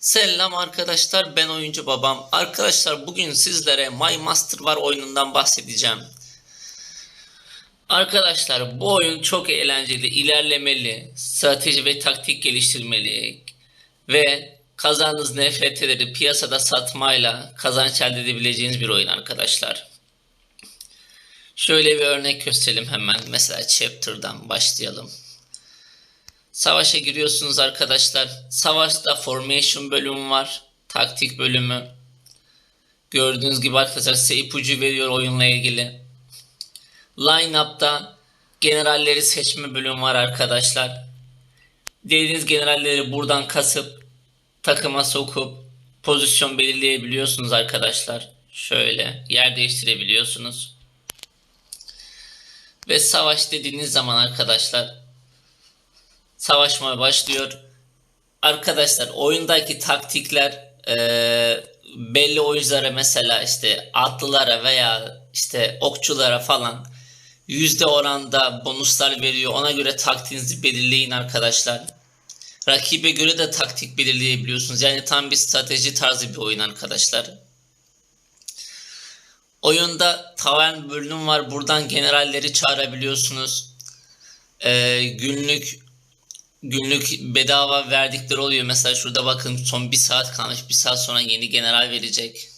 Selam arkadaşlar ben oyuncu babam. Arkadaşlar bugün sizlere My Master War oyunundan bahsedeceğim. Arkadaşlar bu oyun çok eğlenceli, ilerlemeli, strateji ve taktik geliştirmeli ve kazandığınız NFT'leri piyasada satmayla kazanç elde edebileceğiniz bir oyun arkadaşlar. Şöyle bir örnek gösterelim hemen. Mesela Chapter'dan başlayalım. Savaşa giriyorsunuz arkadaşlar. Savaşta formation bölümü var. Taktik bölümü. Gördüğünüz gibi arkadaşlar size ipucu veriyor oyunla ilgili. Line-up'ta generalleri seçme bölümü var arkadaşlar. Dediğiniz generalleri buradan kasıp takıma sokup pozisyon belirleyebiliyorsunuz arkadaşlar. Şöyle yer değiştirebiliyorsunuz. Ve savaş dediğiniz zaman arkadaşlar savaşmaya başlıyor. Arkadaşlar oyundaki taktikler e, belli oyunculara mesela işte atlılara veya işte okçulara falan yüzde oranda bonuslar veriyor. Ona göre taktiğinizi belirleyin arkadaşlar. Rakibe göre de taktik belirleyebiliyorsunuz. Yani tam bir strateji tarzı bir oyun arkadaşlar. Oyunda tavern bölümü var. Buradan generalleri çağırabiliyorsunuz. Ee, günlük günlük bedava verdikleri oluyor. Mesela şurada bakın son bir saat kalmış. Bir saat sonra yeni general verecek.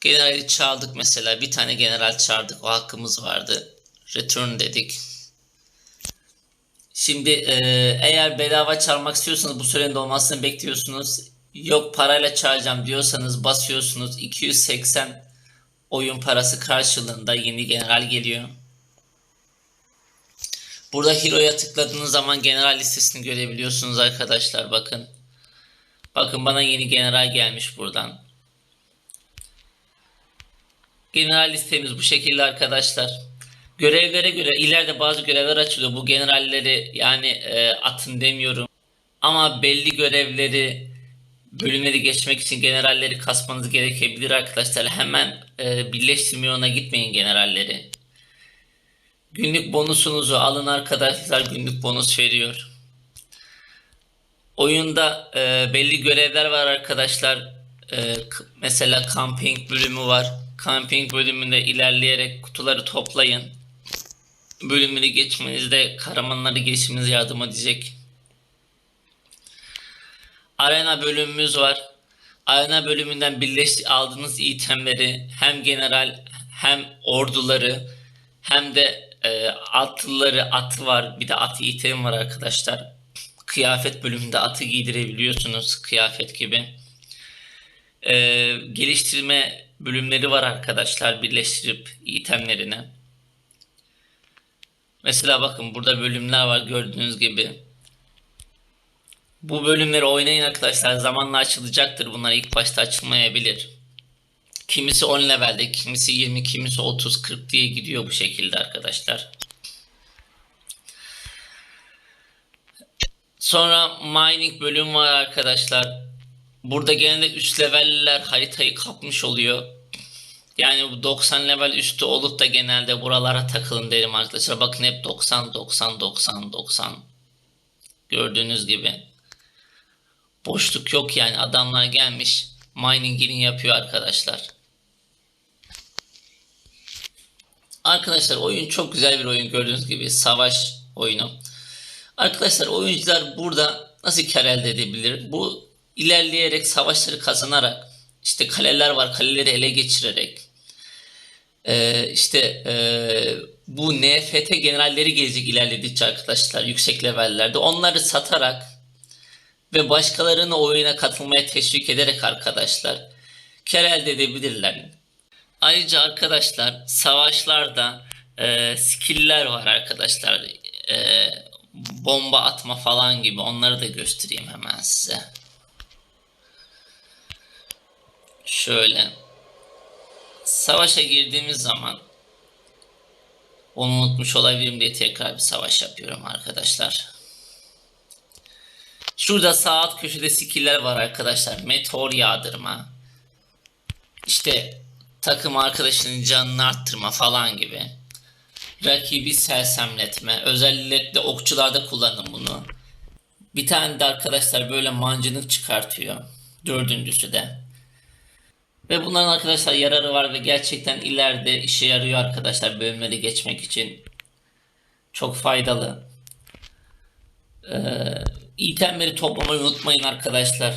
Generali çağırdık mesela. Bir tane general çağırdık. O hakkımız vardı. Return dedik. Şimdi e, eğer bedava çağırmak istiyorsanız bu sürenin dolmasını bekliyorsunuz. Yok parayla çağıracağım diyorsanız basıyorsunuz. 280 oyun parası karşılığında yeni general geliyor. Burada Hero'ya tıkladığınız zaman general listesini görebiliyorsunuz arkadaşlar bakın. Bakın bana yeni general gelmiş buradan. General listemiz bu şekilde arkadaşlar. Görevlere göre ileride bazı görevler açılıyor. Bu generalleri yani e, atın demiyorum. Ama belli görevleri bölümleri geçmek için generalleri kasmanız gerekebilir arkadaşlar. Hemen e, birleştirme yoluna gitmeyin generalleri. Günlük bonusunuzu alın arkadaşlar. Günlük bonus veriyor. Oyunda e, belli görevler var arkadaşlar. E, mesela camping bölümü var. Camping bölümünde ilerleyerek kutuları toplayın. Bölümleri geçmenizde kahramanları gelişiminize yardım edecek. Arena bölümümüz var. Arena bölümünden birleş aldığınız itemleri hem general hem orduları hem de e, atlıları atı var. Bir de atı item var arkadaşlar. Kıyafet bölümünde atı giydirebiliyorsunuz kıyafet gibi. E, geliştirme bölümleri var arkadaşlar birleştirip itemlerini. Mesela bakın burada bölümler var gördüğünüz gibi. Bu bölümleri oynayın arkadaşlar. Zamanla açılacaktır. Bunlar ilk başta açılmayabilir. Kimisi 10 levelde, kimisi 20, kimisi 30, 40 diye gidiyor bu şekilde arkadaşlar. Sonra mining bölüm var arkadaşlar. Burada genelde üst leveller haritayı kapmış oluyor. Yani bu 90 level üstü olup da genelde buralara takılın derim arkadaşlar. Bakın hep 90, 90, 90, 90. Gördüğünüz gibi. Boşluk yok yani adamlar gelmiş miningini yapıyor arkadaşlar. Arkadaşlar oyun çok güzel bir oyun gördüğünüz gibi savaş oyunu. Arkadaşlar oyuncular burada nasıl kar elde edebilir? Bu ilerleyerek savaşları kazanarak işte kaleler var kaleleri ele geçirerek ee, işte e, bu NFT generalleri gelecek ilerledikçe arkadaşlar yüksek levellerde onları satarak ve başkalarını oyuna katılmaya teşvik ederek arkadaşlar kar elde edebilirler. Ayrıca arkadaşlar savaşlarda e, skill'ler var arkadaşlar. E, bomba atma falan gibi onları da göstereyim hemen size. Şöyle savaşa girdiğimiz zaman onu unutmuş olabilirim diye tekrar bir savaş yapıyorum arkadaşlar. Şurada sağ alt köşede skill'ler var arkadaşlar. Meteor yağdırma. İşte takım arkadaşının canını arttırma falan gibi. Rakibi sersemletme. Özellikle okçularda kullanın bunu. Bir tane de arkadaşlar böyle mancınık çıkartıyor. Dördüncüsü de. Ve bunların arkadaşlar yararı var ve gerçekten ileride işe yarıyor arkadaşlar bölümleri geçmek için. Çok faydalı. Ee, itemleri toplamayı unutmayın arkadaşlar.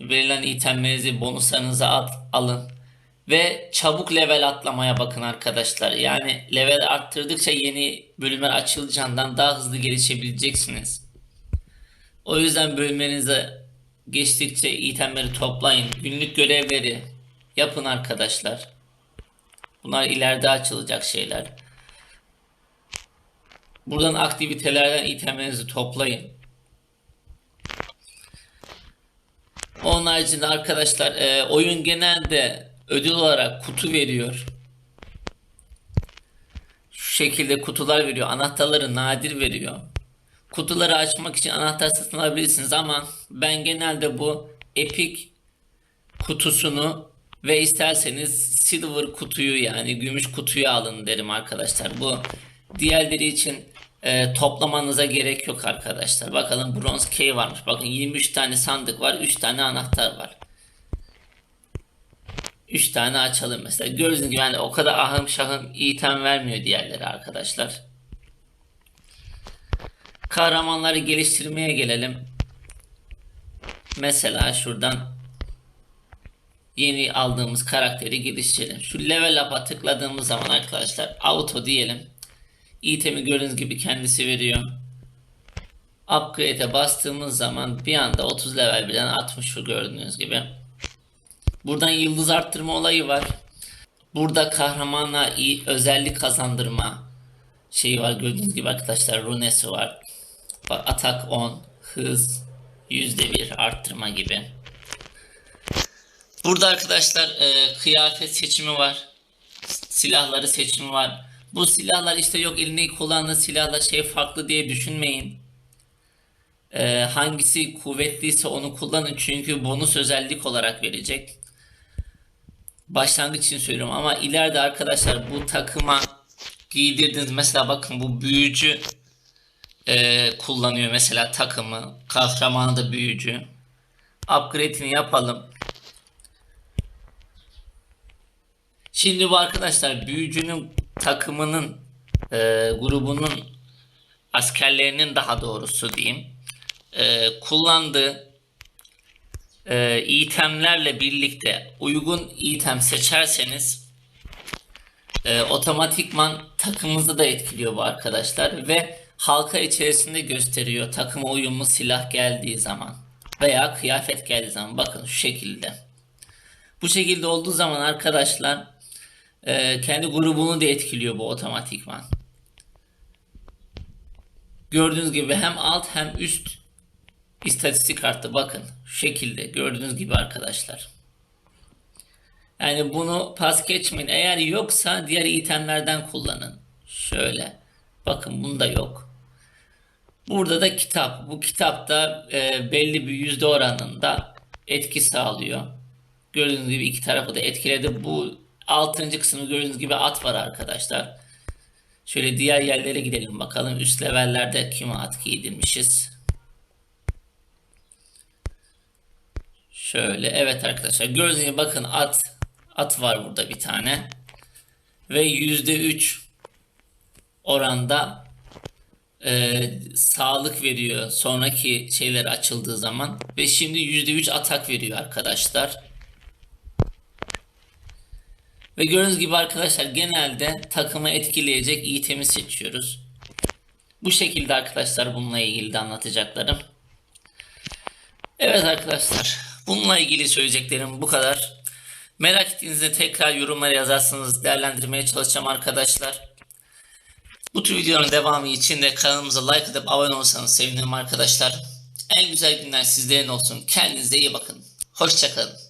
Verilen itemlerinizi bonuslarınıza at, alın. Ve çabuk level atlamaya bakın arkadaşlar. Yani level arttırdıkça yeni bölümler açılacağından daha hızlı gelişebileceksiniz. O yüzden bölümlerinize geçtikçe itemleri toplayın. Günlük görevleri yapın arkadaşlar. Bunlar ileride açılacak şeyler. Buradan aktivitelerden itemlerinizi toplayın. Onun haricinde arkadaşlar e, oyun genelde ödül olarak kutu veriyor. Şu şekilde kutular veriyor. Anahtarları nadir veriyor. Kutuları açmak için anahtar satın alabilirsiniz ama ben genelde bu Epic kutusunu ve isterseniz silver kutuyu yani gümüş kutuyu alın derim arkadaşlar. Bu diğerleri için e, toplamanıza gerek yok arkadaşlar. Bakalım bronze key varmış. Bakın 23 tane sandık var. 3 tane anahtar var. 3 tane açalım mesela. Gördüğünüz gibi yani o kadar ahım şahım item vermiyor diğerleri arkadaşlar. Kahramanları geliştirmeye gelelim. Mesela şuradan yeni aldığımız karakteri geliştirelim. Şu level up'a tıkladığımız zaman arkadaşlar auto diyelim. Itemi gördüğünüz gibi kendisi veriyor. Upgrade'e bastığımız zaman bir anda 30 level birden 60 şu gördüğünüz gibi. Buradan yıldız arttırma olayı var. Burada kahramana iyi özellik kazandırma şeyi var gördüğünüz gibi arkadaşlar runesi var. Atak 10, hız %1 arttırma gibi. Burada arkadaşlar e, kıyafet seçimi var. Silahları seçimi var. Bu silahlar işte yok eline kullandığı silahla şey farklı diye düşünmeyin. E, hangisi kuvvetliyse onu kullanın çünkü bonus özellik olarak verecek. Başlangıç için söylüyorum ama ileride arkadaşlar bu takıma giydirdiniz. Mesela bakın bu büyücü e, kullanıyor mesela takımı. Kahramanı da büyücü. Upgrade'ini yapalım. Şimdi bu arkadaşlar büyücünün takımının e, grubunun askerlerinin daha doğrusu diyeyim e, kullandığı e, itemlerle birlikte uygun item seçerseniz e, otomatikman takımınızı da etkiliyor bu arkadaşlar ve halka içerisinde gösteriyor takıma uyumlu silah geldiği zaman veya kıyafet geldiği zaman bakın şu şekilde. Bu şekilde olduğu zaman arkadaşlar e, kendi grubunu da etkiliyor bu otomatikman. Gördüğünüz gibi hem alt hem üst istatistik arttı. Bakın şu şekilde gördüğünüz gibi arkadaşlar. Yani bunu pas geçmeyin. Eğer yoksa diğer itemlerden kullanın. Şöyle. Bakın bunda yok. Burada da kitap. Bu kitapta e, belli bir yüzde oranında etki sağlıyor. Gördüğünüz gibi iki tarafı da etkiledi. Bu altıncı kısmı gördüğünüz gibi at var arkadaşlar. Şöyle diğer yerlere gidelim bakalım. Üst levellerde kime at giydirmişiz. Şöyle evet arkadaşlar gördüğünüz gibi bakın at at var burada bir tane. Ve %3 oranda e, sağlık veriyor sonraki şeyler açıldığı zaman. Ve şimdi %3 atak veriyor arkadaşlar. Ve gördüğünüz gibi arkadaşlar genelde takımı etkileyecek itemi seçiyoruz. Bu şekilde arkadaşlar bununla ilgili de anlatacaklarım. Evet arkadaşlar bununla ilgili söyleyeceklerim bu kadar. Merak ettiğinizde tekrar yorumlara yazarsanız değerlendirmeye çalışacağım arkadaşlar. Bu tür videoların devamı için de kanalımıza like atıp abone olursanız sevinirim arkadaşlar. En güzel günler sizlerin olsun. Kendinize iyi bakın. Hoşçakalın.